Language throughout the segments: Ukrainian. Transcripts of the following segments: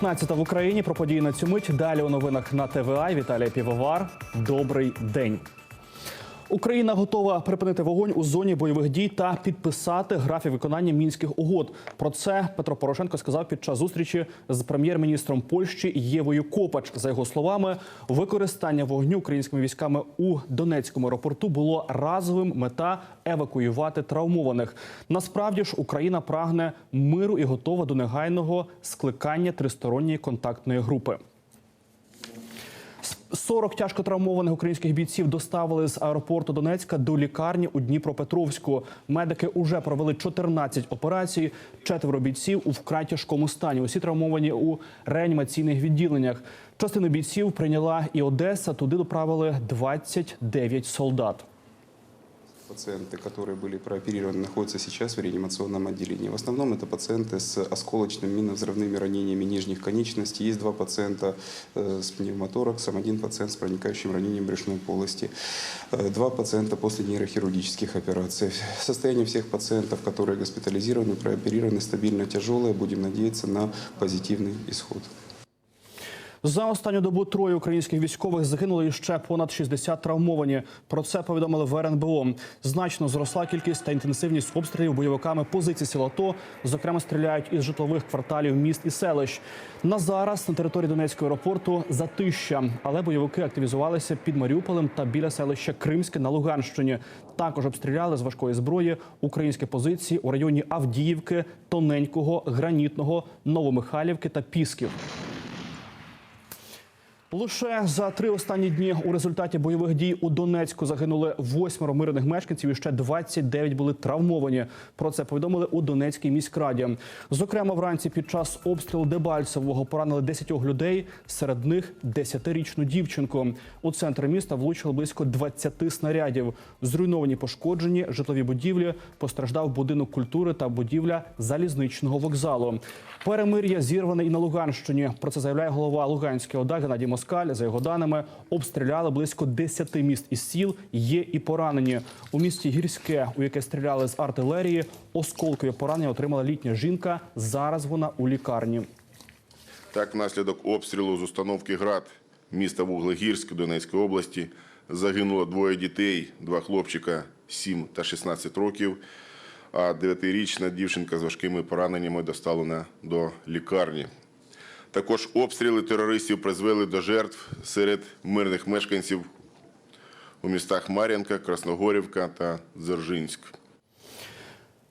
19 в Україні про події на цю мить. Далі у новинах на ТВА. Віталія Півовар. Добрий день. Україна готова припинити вогонь у зоні бойових дій та підписати графік виконання мінських угод. Про це Петро Порошенко сказав під час зустрічі з прем'єр-міністром Польщі Євою Копач. За його словами, використання вогню українськими військами у Донецькому аеропорту було разовим. Мета евакуювати травмованих. Насправді ж Україна прагне миру і готова до негайного скликання тристоронньої контактної групи. 40 тяжко травмованих українських бійців доставили з аеропорту Донецька до лікарні у Дніпропетровську. Медики уже провели 14 операцій. Четверо бійців у вкрай тяжкому стані. Усі травмовані у реанімаційних відділеннях. Частину бійців прийняла і Одеса. Туди доправили 29 солдат. Пациенты, которые были прооперированы, находятся сейчас в реанимационном отделении. В основном это пациенты с осколочными минно-взрывными ранениями нижних конечностей. Есть два пациента э, с пневмотораксом, один пациент с проникающим ранением брюшной полости, э, два пациента после нейрохирургических операций. Состояние всех пациентов, которые госпитализированы, прооперированы, стабильно тяжелое. Будем надеяться на позитивный исход. За останню добу троє українських військових загинули ще понад 60 травмовані. Про це повідомили в РНБО. Значно зросла кількість та інтенсивність обстрілів бойовиками позицій сил АТО. Зокрема, стріляють із житлових кварталів міст і селищ. На зараз на території Донецького аеропорту затища, але бойовики активізувалися під Маріуполем та біля селища Кримське на Луганщині. Також обстріляли з важкої зброї українські позиції у районі Авдіївки, Тоненького, Гранітного, Новомихайлівки та Пісків. Лише за три останні дні у результаті бойових дій у Донецьку загинули восьмеро мирних мешканців і ще 29 були травмовані. Про це повідомили у Донецькій міськраді. Зокрема, вранці під час обстрілу Дебальцевого поранили 10 людей, серед них 10-річну дівчинку. У центр міста влучили близько 20 снарядів. Зруйновані пошкоджені житлові будівлі. Постраждав будинок культури та будівля залізничного вокзалу. Перемир'я зірване і на Луганщині. Про це заявляє голова Луганської ОДА Геннадій Москаль. За його даними, обстріляли близько 10 міст із сіл. Є і поранені у місті Гірське, у яке стріляли з артилерії. Осколкові поранення отримала літня жінка. Зараз вона у лікарні. Так, внаслідок обстрілу з установки ГРАД міста Вуглегірськ Донецької області загинуло двоє дітей, два хлопчика 7 та 16 років, а 9-річна дівчинка з важкими пораненнями доставлена до лікарні. Також обстріли терористів призвели до жертв серед мирних мешканців у містах Мар'янка, Красногорівка та Дзержинськ.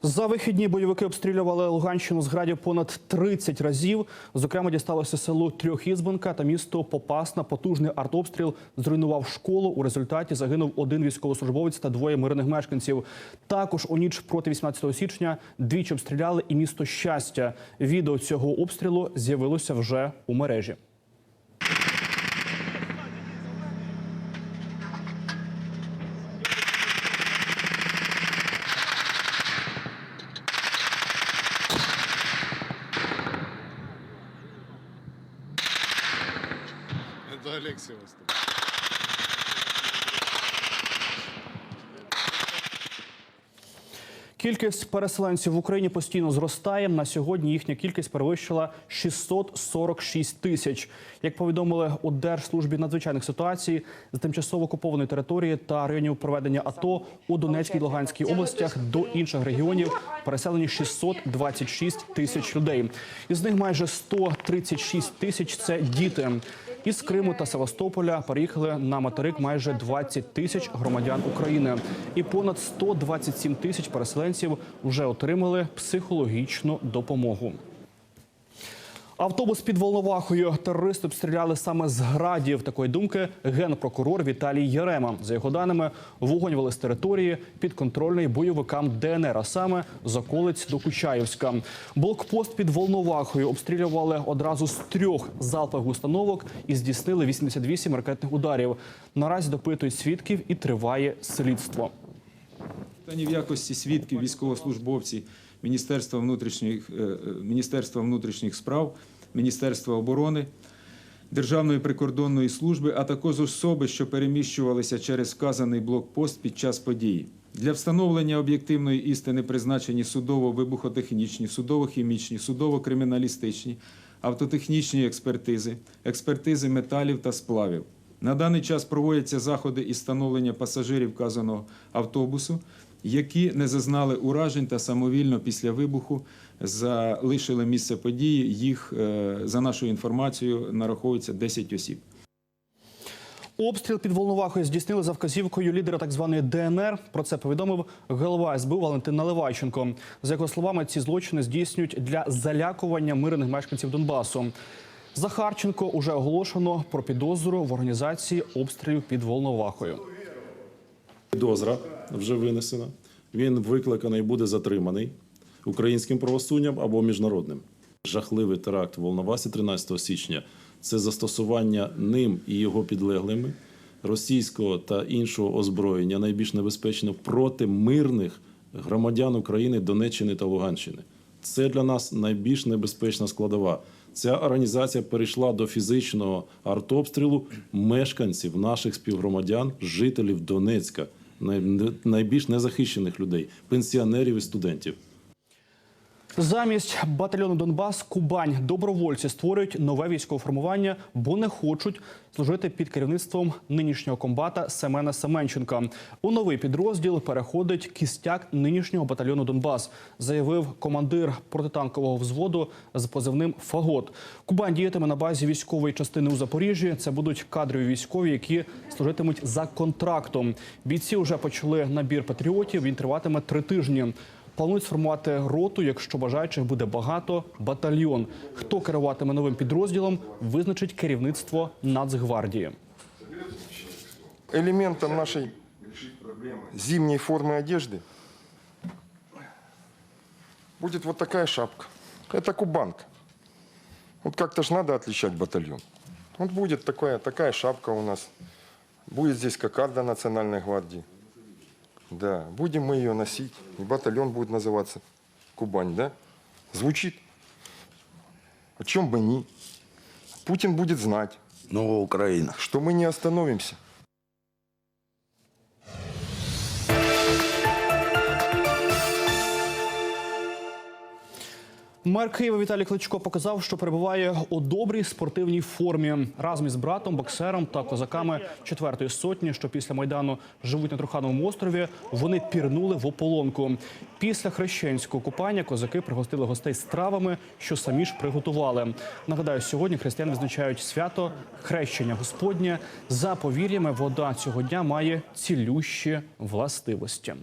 За вихідні бойовики обстрілювали Луганщину з градів понад 30 разів. Зокрема, дісталося селу Трьохізбенка та місто Попасна. Потужний артобстріл зруйнував школу. У результаті загинув один військовослужбовець та двоє мирних мешканців. Також у ніч проти 18 січня двічі обстріляли і місто щастя. Відео цього обстрілу з'явилося вже у мережі. Это Алексей выступил. Кількість переселенців в Україні постійно зростає. На сьогодні їхня кількість перевищила 646 тисяч. Як повідомили у Держслужбі надзвичайних ситуацій з тимчасово окупованої території та районів проведення АТО у Донецькій та Луганській областях до інших регіонів переселені 626 тисяч людей. Із них майже 136 тисяч це діти. Із Криму та Севастополя переїхали на материк майже 20 тисяч громадян України, і понад 127 тисяч переселенців вже отримали психологічну допомогу. Автобус під Волновахою терористи обстріляли саме з градів. Такої думки генпрокурор Віталій Єрема. За його даними, вогонь вели з території підконтрольної бойовикам ДНР, а саме з околиць до Кучаївська. Блокпост під Волновахою обстрілювали одразу з трьох залпових установок і здійснили 88 ракетних ударів. Наразі допитують свідків і триває слідство. Стані в якості свідків військовослужбовці Міністерства внутрішніх, е, е, Міністерства внутрішніх справ, Міністерства оборони, Державної прикордонної служби, а також особи, що переміщувалися через вказаний блокпост під час події. Для встановлення об'єктивної істини призначені судово-вибухотехнічні, судово-хімічні, судово-криміналістичні, автотехнічні експертизи, експертизи металів та сплавів. На даний час проводяться заходи із встановлення пасажирів вказаного автобусу, які не зазнали уражень та самовільно після вибуху залишили місце події. Їх, е, за нашою інформацією, нараховується 10 осіб. Обстріл під Волновахою здійснили за вказівкою лідера так званої ДНР. Про це повідомив голова СБУ Валентин Наливайченко. За його словами, ці злочини здійснюють для залякування мирних мешканців Донбасу. Захарченко уже оголошено про підозру в організації обстрілів під Волновахою. Підозра вже винесена. Він викликаний буде затриманий українським правосуддям або міжнародним. Жахливий теракт в Волновасі 13 січня це застосування ним і його підлеглими російського та іншого озброєння найбільш небезпечно проти мирних громадян України Донеччини та Луганщини. Це для нас найбільш небезпечна складова. Ця організація перейшла до фізичного артобстрілу мешканців наших співгромадян, жителів Донецька, найбільш незахищених людей, пенсіонерів і студентів. Замість батальйону Донбас Кубань добровольці створюють нове військове формування, бо не хочуть служити під керівництвом нинішнього комбата Семена Семенченка. У новий підрозділ переходить кістяк нинішнього батальйону Донбас, заявив командир протитанкового взводу з позивним Фагот. Кубань діятиме на базі військової частини у Запоріжжі. Це будуть кадрові військові, які служитимуть за контрактом. Бійці вже почали набір патріотів. Він триватиме три тижні. Планують сформувати роту, якщо бажаючих буде багато, батальйон. Хто керуватиме новим підрозділом, визначить керівництво Нацгвардії. элементом нашей зимней формы одежды будет вот такая шапка. Это кубанка. Вот как-то ж надо отличать батальон. Вот будет такая, такая шапка у нас. Будет здесь кокарда Национальной гвардии. Да, будем мы ее носить. И батальон будет называться Кубань, да? Звучит. О чем бы ни. Путин будет знать, Нова Україна. что мы не остановимся. Мер Києва Віталій Кличко показав, що перебуває у добрій спортивній формі разом із братом, боксером та козаками четвертої сотні, що після майдану живуть на Трухановому острові. Вони пірнули в ополонку. Після хрещенського купання козаки пригостили гостей стравами, що самі ж приготували. Нагадаю, сьогодні християни відзначають свято хрещення Господнє. За повір'ями, вода цього дня має цілющі властивості.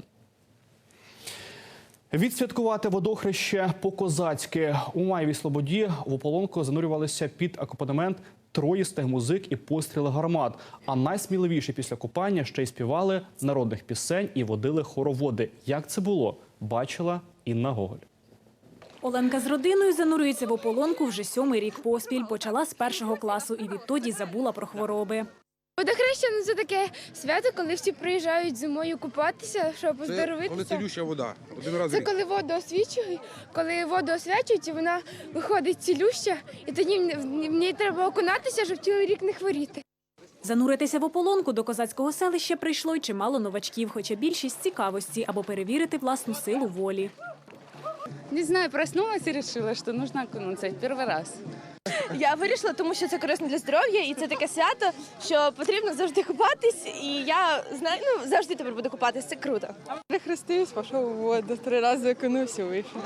Відсвяткувати водохреще по-козацьки у Маєвій Слободі в ополонку занурювалися під акомпанемент троїстих музик і постріли гармат. А найсміливіші після купання ще й співали народних пісень і водили хороводи. Як це було, бачила Інна Гоголь. Оленка з родиною занурюється в ополонку вже сьомий рік поспіль. Почала з першого класу і відтоді забула про хвороби. Водохреща ну, це таке свято, коли всі приїжджають зимою купатися, щоб Це коли поздоровитися. цілюща вода. Один раз в Це рік. коли воду освічують, коли воду освячують, і вона виходить цілюща, і тоді в в ній треба окунатися, щоб цілий рік не хворіти. Зануритися в ополонку до козацького селища прийшло й чимало новачків, хоча більшість з цікавості або перевірити власну силу волі. Не знаю, проснулась и решила, что нужно окунуться. Первый раз. Я вирішила, тому що це корисно для здоров'я, і це таке свято, що потрібно завжди купатись. І я знаю, ну завжди тепер буду купатись. Це круто. Прихрестився, пішов у воду, три рази окунувся, вийшов.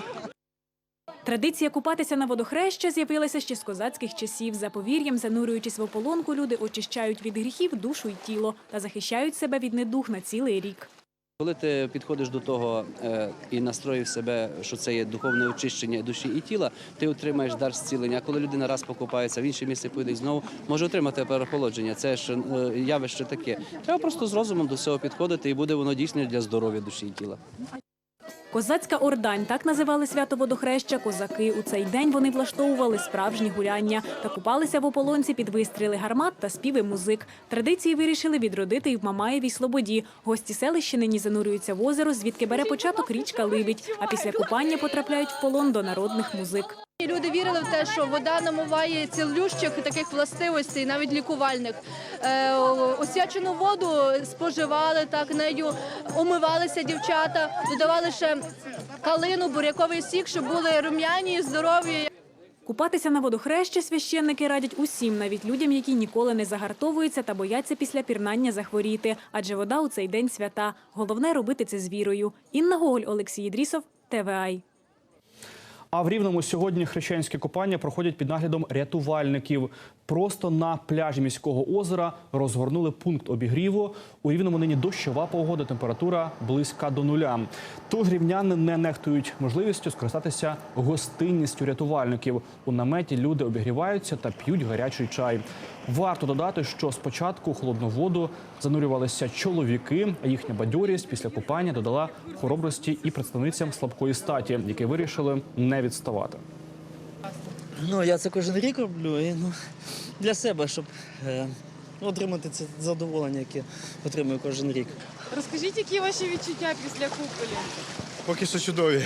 Традиція купатися на водохреща з'явилася ще з козацьких часів. За повір'ям, занурюючись в ополонку, люди очищають від гріхів душу й тіло та захищають себе від недух на цілий рік. Коли ти підходиш до того е, і настроїв себе, що це є духовне очищення душі і тіла, ти отримаєш дар зцілення. А коли людина раз покупається, в інше місце поїде знову може отримати переохолодження. Це ж е, явище таке. Треба просто з розумом до цього підходити, і буде воно дійсно для здоров'я душі і тіла. Козацька ордань так називали свято водохреща. Козаки у цей день вони влаштовували справжні гуляння та купалися в ополонці під вистріли гармат та співи музик. Традиції вирішили відродити і в Мамаєвій Слободі. Гості селища нині занурюються в озеро, звідки бере початок річка Либідь. А після купання потрапляють в полон до народних музик. Люди вірили в те, що вода намиває цілющих таких властивостей, навіть лікувальних. Е, освячену воду споживали так нею, омивалися дівчата, додавали ще калину, буряковий сік, щоб були рум'яні, здорові. Купатися на водохрещі священники радять усім, навіть людям, які ніколи не загартовуються та бояться після пірнання захворіти. Адже вода у цей день свята. Головне робити це з вірою. Інна Гоголь, Олексій Ідрісов, ТВАЙ. А в Рівному сьогодні хрещенські купання проходять під наглядом рятувальників. Просто на пляжі міського озера розгорнули пункт обігріву. У Рівному нині дощова погода, температура близька до нуля. Тож рівняни не нехтують можливістю скористатися гостинністю рятувальників. У наметі люди обігріваються та п'ють гарячий чай. Варто додати, що спочатку холодну воду занурювалися чоловіки, а їхня бадьорість після купання додала хоробрості і представницям слабкої статі, які вирішили не відставати. Ну, я це кожен рік роблю і ну, для себе, щоб е, отримати це задоволення, яке отримую кожен рік. Розкажіть, які ваші відчуття після куполі? Поки що чудові.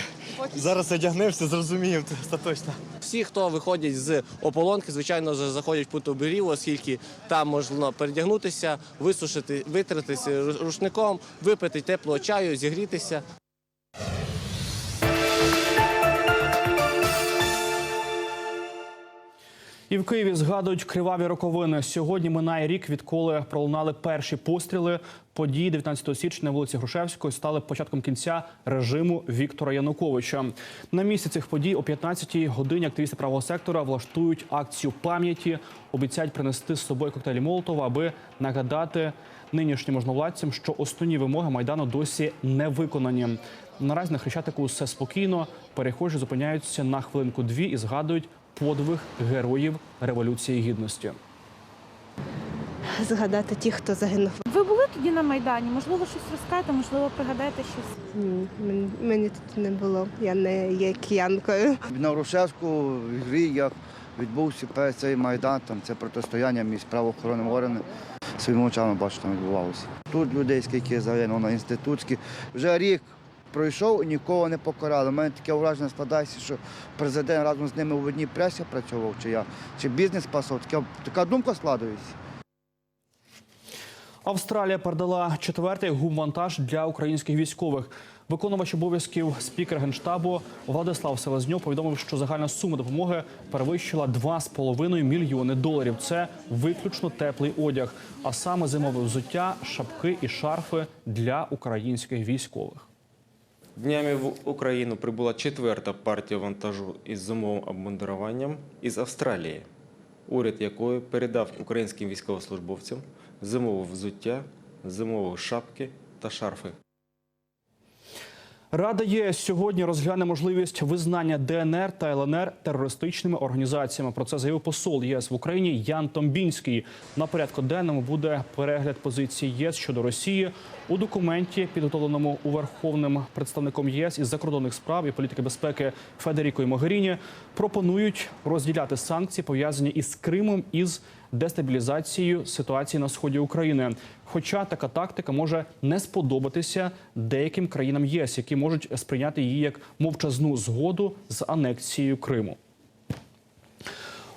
Зараз одягнешся, зрозуміємо остаточно. Всі, хто виходять з ополонки, звичайно, заходять в пункт оберігу, оскільки там можна передягнутися, висушити, витратися рушником, випити теплого чаю, зігрітися. І в Києві згадують криваві роковини. Сьогодні минає рік, відколи пролунали перші постріли. Події 19 січня на вулиці Грушевської стали початком кінця режиму Віктора Януковича. На місці цих подій о 15-й годині активісти правого сектора влаштують акцію пам'яті, обіцяють принести з собою коктейлі Молотова, аби нагадати нинішнім можновладцям, що основні вимоги майдану досі не виконані. Наразі на хрещатику все спокійно. Перехожі зупиняються на хвилинку дві і згадують подвиг героїв революції гідності. Згадати ті, хто загинув. Ви були тоді на Майдані? Можливо, щось розкажете, можливо, пригадаєте щось? Ні, мен- Мені тут не було. Я не є киянкою. На Грушевську в грі як відбувся перший цей майдан, там це протистояння між правоохоронними органами. Своїми очами бачу, там відбувалося. Тут людей скільки загинуло на інститутській. Вже рік пройшов і нікого не покарали. У мене таке враження складається, що президент разом з ними в одній пресі працював, чи я, чи бізнес спасав. Така, така думка складається. Австралія передала четвертий гумвантаж для українських військових. Виконувач обов'язків спікер генштабу Владислав Селезньов повідомив, що загальна сума допомоги перевищила 2,5 мільйони доларів. Це виключно теплий одяг, а саме зимове взуття, шапки і шарфи для українських військових. Днями в Україну прибула четверта партія вантажу із зимовим обмундируванням із Австралії, уряд якої передав українським військовослужбовцям зимове взуття, зимові шапки та шарфи. Рада ЄС сьогодні розгляне можливість визнання ДНР та ЛНР терористичними організаціями. Про це заявив посол ЄС в Україні Ян Томбінський. На порядку денному буде перегляд позиції ЄС щодо Росії у документі, підготовленому у верховним представником ЄС із закордонних справ і політики безпеки Федерікою Могеріні. Пропонують розділяти санкції пов'язані із Кримом із дестабілізацією ситуації на сході України. Хоча така тактика може не сподобатися деяким країнам ЄС, які можуть сприйняти її як мовчазну згоду з анексією Криму.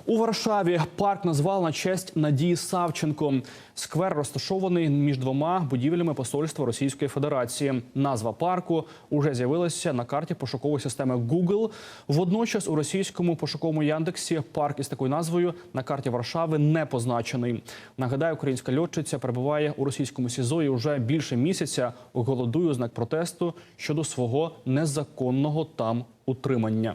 У Варшаві парк назвали на честь Надії Савченко. Сквер розташований між двома будівлями посольства Російської Федерації. Назва парку уже з'явилася на карті пошукової системи Google. Водночас у російському пошуковому Яндексі парк із такою назвою на карті Варшави не позначений. Нагадаю, українська льотчиця перебуває у російському СІЗО і вже більше місяця голодує знак протесту щодо свого незаконного там утримання.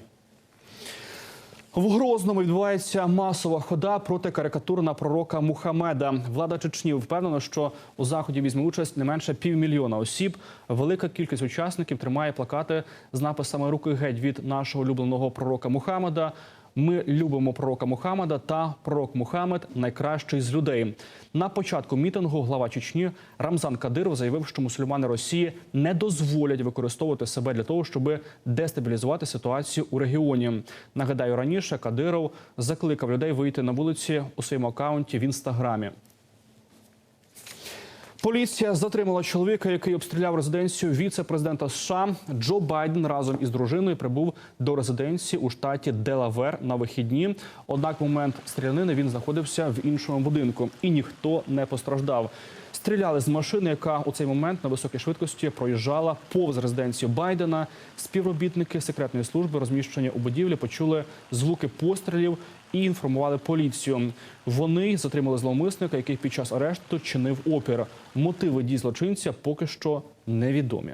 В Грозному відбувається масова хода проти карикатур на пророка Мухаммеда. Влада Чечні впевнена, що у заході візьме участь не менше півмільйона осіб. Велика кількість учасників тримає плакати з написами Руки геть від нашого улюбленого пророка Мухаммеда. Ми любимо пророка Мухаммада та пророк Мухаммед найкращий з людей. На початку мітингу глава Чечні Рамзан Кадиров заявив, що мусульмани Росії не дозволять використовувати себе для того, щоб дестабілізувати ситуацію у регіоні. Нагадаю, раніше Кадиров закликав людей вийти на вулиці у своєму акаунті в інстаграмі. Поліція затримала чоловіка, який обстріляв резиденцію віце-президента США. Джо Байден разом із дружиною прибув до резиденції у штаті Делавер на вихідні. Однак, в момент стрілянини він знаходився в іншому будинку, і ніхто не постраждав. Стріляли з машини, яка у цей момент на високій швидкості проїжджала повз резиденцію Байдена. Співробітники секретної служби, розміщені у будівлі, почули звуки пострілів і інформували поліцію. Вони затримали зловмисника, який під час арешту чинив опір. Мотиви дій злочинця поки що невідомі.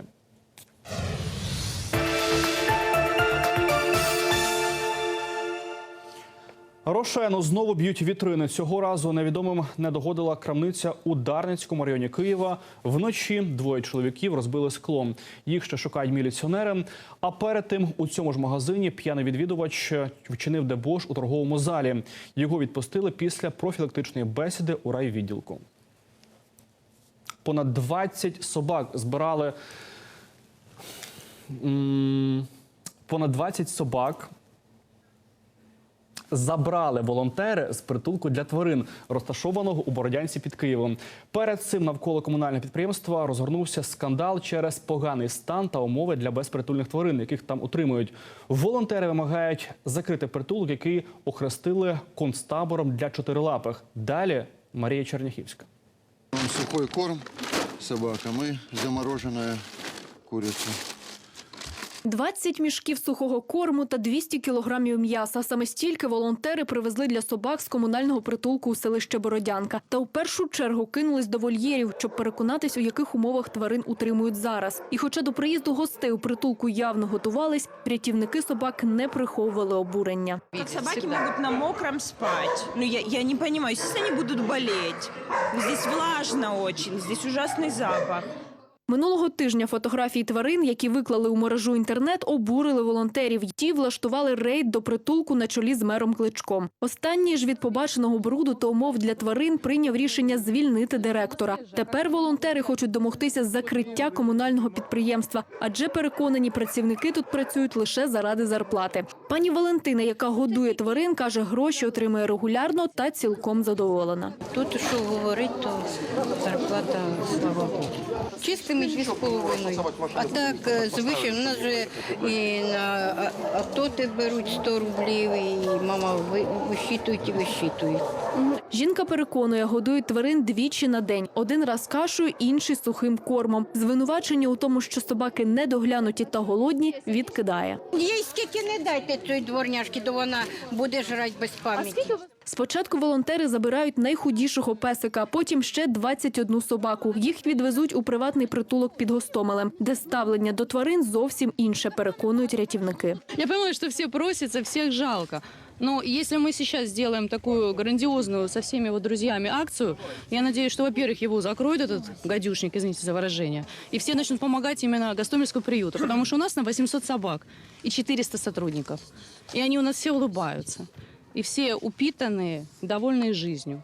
Рошену знову б'ють вітрини. Цього разу невідомим не догодила крамниця у Дарницькому районі Києва. Вночі двоє чоловіків розбили скло. Їх ще шукають міліціонери. А перед тим у цьому ж магазині п'яний відвідувач вчинив дебош у торговому залі. Його відпустили після профілактичної бесіди у райвідділку. Понад 20 собак збирали. Понад 20 собак забрали волонтери з притулку для тварин, розташованого у Бородянці під Києвом. Перед цим навколо комунального підприємства розгорнувся скандал через поганий стан та умови для безпритульних тварин, яких там утримують. Волонтери вимагають закрити притулок, який охрестили концтабором для чотирилапих. Далі Марія Черняхівська. Сухой корм собакам и замороженная курица. 20 мішків сухого корму та 200 кілограмів м'яса. Саме стільки волонтери привезли для собак з комунального притулку у селище Бородянка. Та у першу чергу кинулись до вольєрів, щоб переконатись, у яких умовах тварин утримують зараз. І хоча до приїзду гостей у притулку явно готувались, рятівники собак не приховували обурення. Как собаки могут на мокром спать? Ну, я, я не понимаю, естественно, они будут болеть. Здесь влажно очень, здесь ужасный запах. Минулого тижня фотографії тварин, які виклали у мережу інтернет, обурили волонтерів. Ті влаштували рейд до притулку на чолі з мером Кличком. Останній ж від побаченого бруду та умов для тварин прийняв рішення звільнити директора. Тепер волонтери хочуть домогтися закриття комунального підприємства, адже переконані працівники тут працюють лише заради зарплати. Пані Валентина, яка годує тварин, каже, гроші отримує регулярно та цілком задоволена. Тут що говорить, то зарплата, слава Богу. Дві з половиною. А так, е, звичайно, у нас же і на а- АТО беруть 100 рублів, і мама ви- вищитують і вищитують. Жінка переконує, годують тварин двічі на день. Один раз кашею, інший сухим кормом. Звинувачення у тому, що собаки недоглянуті та голодні, відкидає. Їй скільки не дайте цієї дворняшки, то вона буде жрати без пам'яті. Спочатку волонтери забирають найхудішого песика, а потім ще 21 собаку. Їх відвезуть у приватний притулок під Гостомелем, де ставлення до тварин зовсім інше, переконують рятівники. Я понимаю, что все просятся, всех жалко. Но если мы сейчас сделаем такую грандиозную со всеми его друзьями акцию, я надеюсь, что, во-первых, его закроют, этот гадюшник, извините за выражение, и все начнут помогать именно Гостомельскому приюту, потому что у нас на 800 собак и 400 сотрудников. И они у нас все улыбаются. И все упитанные, довольные жизнью.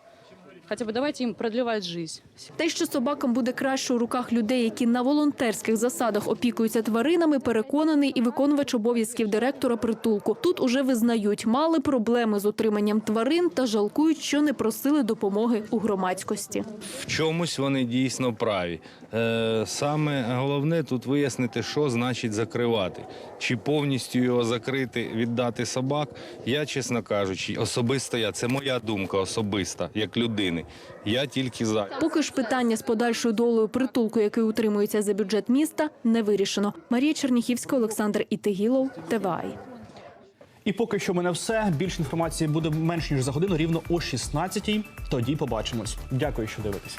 Хотя бы давайте им продлевать жизнь. Те, що собакам буде краще у руках людей, які на волонтерських засадах опікуються тваринами, переконаний і виконувач обов'язків директора притулку. Тут уже визнають, мали проблеми з утриманням тварин та жалкують, що не просили допомоги у громадськості. В чомусь вони дійсно праві. Е, Саме головне тут вияснити, що значить закривати. Чи повністю його закрити, віддати собак. Я, чесно кажучи, особисто я, це моя думка особиста, як людини. Я тільки за. Поки ж питання з подальшою долею притулку, який утримується за бюджет міста, не вирішено. Марія Черніхівська, Олександр Ітигілов, ТВАЙ. І поки що в мене все. Більше інформації буде менш ніж за годину, рівно о 16-й. Тоді побачимось. Дякую, що дивитесь.